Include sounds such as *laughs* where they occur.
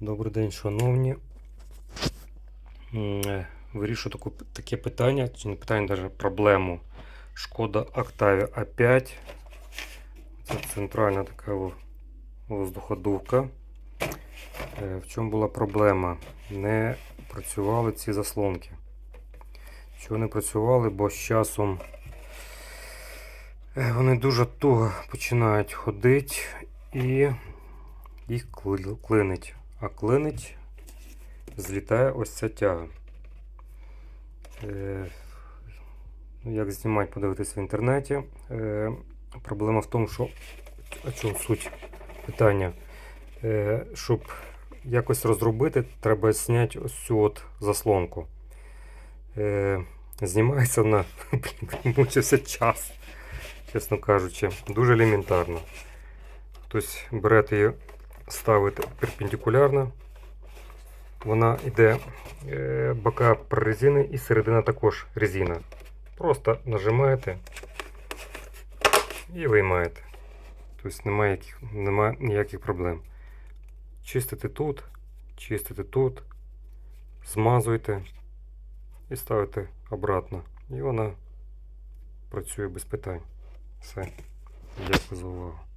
Добрий день, шановні. Е, Вирішу таку, таке питання, чи не питання, навіть проблему. Шкода Octavia A5. Це центральна така во- воздуходувка. Е, В чому була проблема? Не працювали ці заслонки. Чого не працювали, бо з часом е, вони дуже туго починають ходити і їх клинить. А клинить злітає ось ця тяга. Е, ну, як знімати, подивитися в інтернеті. Е, проблема в тому, що о чому суть питання. Е, щоб якось розробити, треба зняти ось цю от заслонку. Знімається на *laughs* мучився час, чесно кажучи. Дуже елементарно. Хтось берете її, ставите перпендикулярно. Вона йде е, бока прорезини і середина також резина. Просто нажимаєте і виймаєте. Тобто немає, яких, немає ніяких проблем. Чистите тут, чистите тут, змазуєте і ставите обратно. І вона працює без питань. Все. Дякую за увагу.